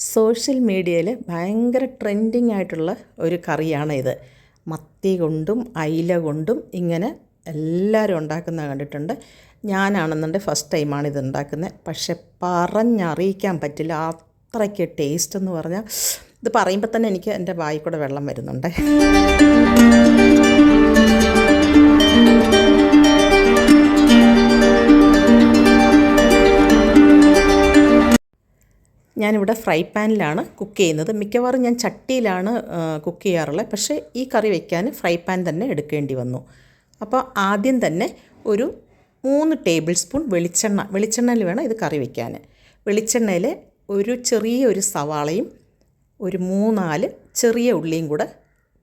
Social മീഡിയയിൽ ഭയങ്കര trending ആയിട്ടുള്ള ഒരു കറിയാണ് ഇത്. മത്തി കൊണ്ടും അയില കൊണ്ടും ഇങ്ങനെ എല്ലാവരും ഉണ്ടാക്കുന്നത് കണ്ടിട്ടുണ്ട്. ഞാനാണെന്നുണ്ടെങ്കിൽ ഫസ്റ്റ് ടൈമാണ് ഇത് ഉണ്ടാക്കുന്നത്. പക്ഷെ പറഞ്ഞറിയിക്കാൻ പറ്റില്ല. അത്രയ്ക്ക് ടേസ്റ്റ് എന്ന് പറഞ്ഞാൽ ഇത് പറയുമ്പോൾ തന്നെ എനിക്ക് എന്റെ വായിക്കൂടെ വെള്ളം വരുന്നുണ്ട്. ഞാനിവിടെ ഫ്രൈ പാനിലാണ് കുക്ക് ചെയ്യുന്നത്. മിക്കവാറും ഞാൻ ചട്ടിയിലാണ് കുക്ക് ചെയ്യാറുള്ളത്. പക്ഷേ ഈ കറി വയ്ക്കാൻ ഫ്രൈ പാൻ തന്നെ എടുക്കേണ്ടി വന്നു. അപ്പോൾ ആദ്യം തന്നെ ഒരു മൂന്ന് ടേബിൾ സ്പൂൺ വെളിച്ചെണ്ണ വെളിച്ചെണ്ണയിൽ വേണം ഇത് കറി വയ്ക്കാൻ വെളിച്ചെണ്ണയിൽ ഒരു ചെറിയ ഒരു സവാളയും ഒരു മൂന്നാൽ ചെറിയ ഉള്ളിയും കൂടെ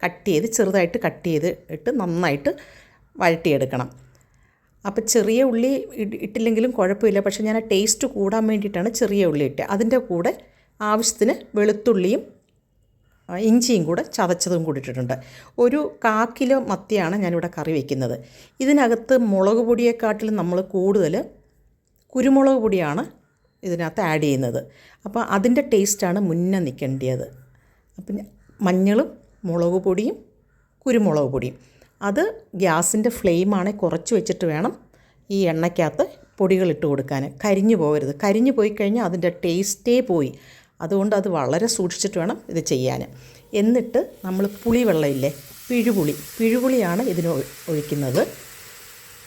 കട്ട് ചെയ്ത് ചെറുതായിട്ട് കട്ട് ചെയ്ത് ഇട്ട് നന്നായിട്ട് വഴട്ടിയെടുക്കണം അപ്പോൾ ചെറിയ ഉള്ളി ഇട്ടില്ലെങ്കിലും കുഴപ്പമില്ല. പക്ഷേ ഞാൻ ആ ടേസ്റ്റ് കൂടാൻ വേണ്ടിയിട്ടാണ് ചെറിയ ഉള്ളി ഇട്ടത് അതിന്റെ കൂടെ ആവശ്യത്തിന് വെളുത്തുള്ളിയും ഇഞ്ചിയും കൂടെ ചതച്ചതും കൂടി ഇട്ടിട്ടുണ്ട്. ഒരു കാ കിലോ മത്തിയാണ് ഞാനിവിടെ കറി വയ്ക്കുന്നത് ഇതിനകത്ത് മുളക് പൊടിയെക്കാട്ടിലും നമ്മൾ കൂടുതൽ കുരുമുളക് പൊടിയാണ് ഇതിനകത്ത് ആഡ് ചെയ്യുന്നത്. അപ്പോൾ അതിന്റെ ടേസ്റ്റാണ് മുന്നേ നിൽക്കേണ്ടത് അപ്പം മഞ്ഞളും മുളക് പൊടിയും കുരുമുളക് പൊടിയും. അത് ഗ്യാസിന്റെ ഫ്ലെയിമാണ് കുറച്ച് വെച്ചിട്ട് വേണം ഈ എണ്ണയ്ക്കകത്ത് പൊടികളിട്ട് കൊടുക്കാൻ. കരിഞ്ഞു പോകരുത്. കരിഞ്ഞു പോയി കഴിഞ്ഞാൽ അതിന്റെ ടേസ്റ്റേ പോയി. അതുകൊണ്ട് അത് വളരെ സൂക്ഷിച്ചിട്ട് വേണം ഇത് ചെയ്യാൻ. എന്നിട്ട് നമ്മൾ പുളിവെള്ളമില്ലേ? പിഴുപുളി. പിഴുപുളിയാണ് ഇതിന് ഒഴിക്കുന്നത്.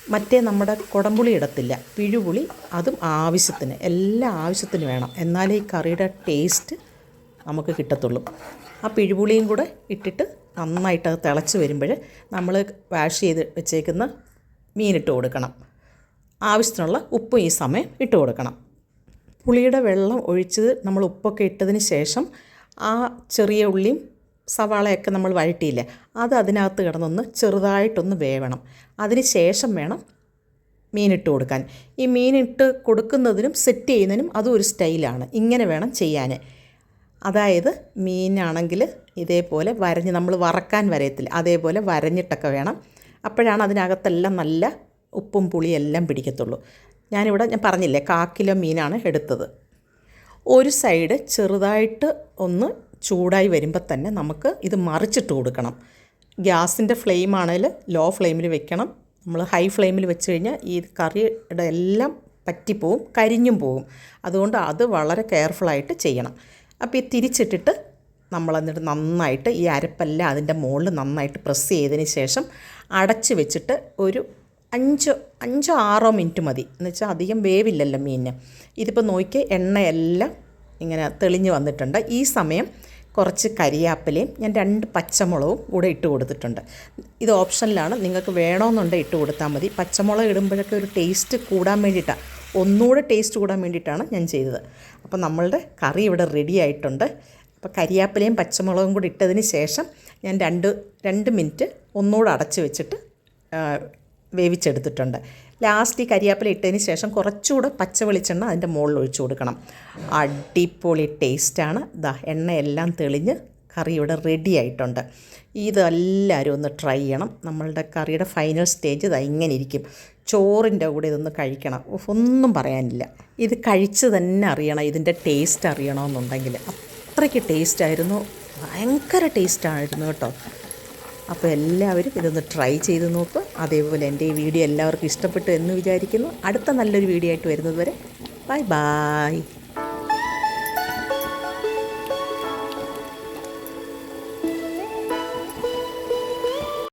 മറ്റേ നമ്മുടെ കുടംപുളി ഇടത്തില്ല. പിഴുപുളി അതും ആവശ്യത്തിന് എല്ലാ ആവശ്യത്തിന് വേണം. എന്നാലേ ഈ കറിയുടെ ടേസ്റ്റ് നമുക്ക് കിട്ടത്തുള്ളൂ. ആ പിഴുപുളിയും കൂടെ ഇട്ടിട്ട് നന്നായിട്ട് അത് തിളച്ച് വരുമ്പോൾ നമ്മൾ വാഷ് ചെയ്ത് വെച്ചേക്കുന്ന മീനിട്ട് കൊടുക്കണം. ആവശ്യത്തിനുള്ള ഉപ്പും ഈ സമയം ഇട്ട് കൊടുക്കണം. പുളിയുടെ വെള്ളം ഒഴിച്ച് നമ്മൾ ഉപ്പൊക്കെ ഇട്ടതിന് ശേഷം ആ ചെറിയ ഉള്ളിയും സവാളയൊക്കെ നമ്മൾ വഴറ്റിയില്ലേ അത് അതിനകത്ത് കിടന്നൊന്ന് ചെറുതായിട്ടൊന്ന് വേവണം. അതിന് ശേഷം വേണം മീനിട്ട് കൊടുക്കാൻ. ഈ മീനിട്ട് കൊടുക്കുന്നതിനും സെറ്റ് ചെയ്യുന്നതിനും അതും ഒരു സ്റ്റൈലാണ്. ഇങ്ങനെ വേണം ചെയ്യാൻ. അതായത് മീനാണെങ്കിൽ ഇതേപോലെ വരഞ്ഞ് നമ്മൾ വറക്കാൻ വരയത്തില്ല. അതേപോലെ വരഞ്ഞിട്ടൊക്കെ വേണം. അപ്പോഴാണ് അതിനകത്തെല്ലാം നല്ല ഉപ്പും പുളിയെല്ലാം പിടിക്കത്തുള്ളൂ. ഞാനിവിടെ ഞാൻ പറഞ്ഞില്ലേ കാ കിലോ മീനാണ് എടുത്തത്. ഒരു സൈഡ് ചെറുതായിട്ട് ഒന്ന് ചൂടായി വരുമ്പോൾ തന്നെ നമുക്ക് ഇത് മറിച്ചിട്ട് കൊടുക്കണം. ഗ്യാസിന്റെ ഫ്ലെയിം ആണെങ്കിൽ ലോ ഫ്ലെയിമിൽ വെക്കണം. നമ്മൾ ഹൈ ഫ്ലെയിമിൽ വെച്ച് കഴിഞ്ഞാൽ ഈ കറിയുടെ എല്ലാം പറ്റിപ്പോവും കരിഞ്ഞും പോവും. അതുകൊണ്ട് അത് വളരെ കെയർഫുള്ളായിട്ട് ചെയ്യണം. അപ്പോൾ ഈ തിരിച്ചിട്ടിട്ട് നമ്മൾ എന്നിട്ട് നന്നായിട്ട് ഈ അരപ്പെല്ലാം അതിന്റെ മുകളിൽ നന്നായിട്ട് പ്രസ് ചെയ്തതിന് ശേഷം അടച്ച് വെച്ചിട്ട് ഒരു അഞ്ചോ അഞ്ചോ ആറോ മിനിറ്റ് മതി. എന്ന് വെച്ചാൽ അധികം വേവില്ലല്ലോ മീനിന്. ഇതിപ്പോൾ നോക്കി എണ്ണയെല്ലാം ഇങ്ങനെ തെളിഞ്ഞു വന്നിട്ടുണ്ട്. ഈ സമയം കുറച്ച് കരിയാപ്പിലയും ഞാൻ രണ്ട് പച്ചമുളകും കൂടെ ഇട്ട് കൊടുത്തിട്ടുണ്ട്. ഇത് ഓപ്ഷനിലാണ്. നിങ്ങൾക്ക് വേണമെന്നുണ്ടെങ്കിൽ ഇട്ട് കൊടുത്താൽ മതി. പച്ചമുളക് ഇടുമ്പോഴൊക്കെ ഒരു ടേസ്റ്റ് കൂടാൻ വേണ്ടിയിട്ടാണ് ഒന്നുകൂടെ ടേസ്റ്റ് കൂടാൻ വേണ്ടിയിട്ടാണ് ഞാൻ ചെയ്തത്. അപ്പോൾ നമ്മളുടെ കറി ഇവിടെ റെഡി ആയിട്ടുണ്ട്. അപ്പോൾ കരിയാപ്പിലയും പച്ചമുളകും കൂടി ഇട്ടതിന് ശേഷം ഞാൻ രണ്ട് രണ്ട് മിനിറ്റ് ഒന്നുകൂടെ അടച്ച് വെച്ചിട്ട് വേവിച്ചെടുത്തിട്ടുണ്ട്. ലാസ്റ്റ് ഈ കരിയാപ്പില ഇട്ടതിന് ശേഷം കുറച്ചുകൂടെ പച്ച വെളിച്ചെണ്ണ അതിന്റെ മുകളിൽ ഒഴിച്ചു കൊടുക്കണം. അടിപൊളി ടേസ്റ്റാണ് ദാ എണ്ണയെല്ലാം തെളിഞ്ഞ് കറി ഇവിടെ റെഡി ആയിട്ടുണ്ട്. ഇതെല്ലാവരും ഒന്ന് ട്രൈ ചെയ്യണം. നമ്മളുടെ കറിയുടെ ഫൈനൽ സ്റ്റേജ് ഇതാ ഇങ്ങനെ ഇരിക്കും. ചോറിന്റെ കൂടെ ഇതൊന്ന് കഴിക്കണം. ഒന്നും പറയാനില്ല. ഇത് കഴിച്ച് തന്നെ അറിയണം ഇതിന്റെ ടേസ്റ്റ് അറിയണമെന്നുണ്ടെങ്കിൽ. അത്രയ്ക്ക് ടേസ്റ്റ് ആയിരുന്നു ഭയങ്കര ടേസ്റ്റായിരുന്നു കേട്ടോ. അപ്പോൾ എല്ലാവരും ഇതൊന്ന് ട്രൈ ചെയ്ത് നോക്കുക അതേപോലെ എന്റെ ഈ വീഡിയോ എല്ലാവർക്കും ഇഷ്ടപ്പെട്ടു എന്ന് വിചാരിക്കുന്നു. അടുത്ത നല്ലൊരു വീഡിയോ ആയിട്ട് വരുന്നത് വരെ. Bye bye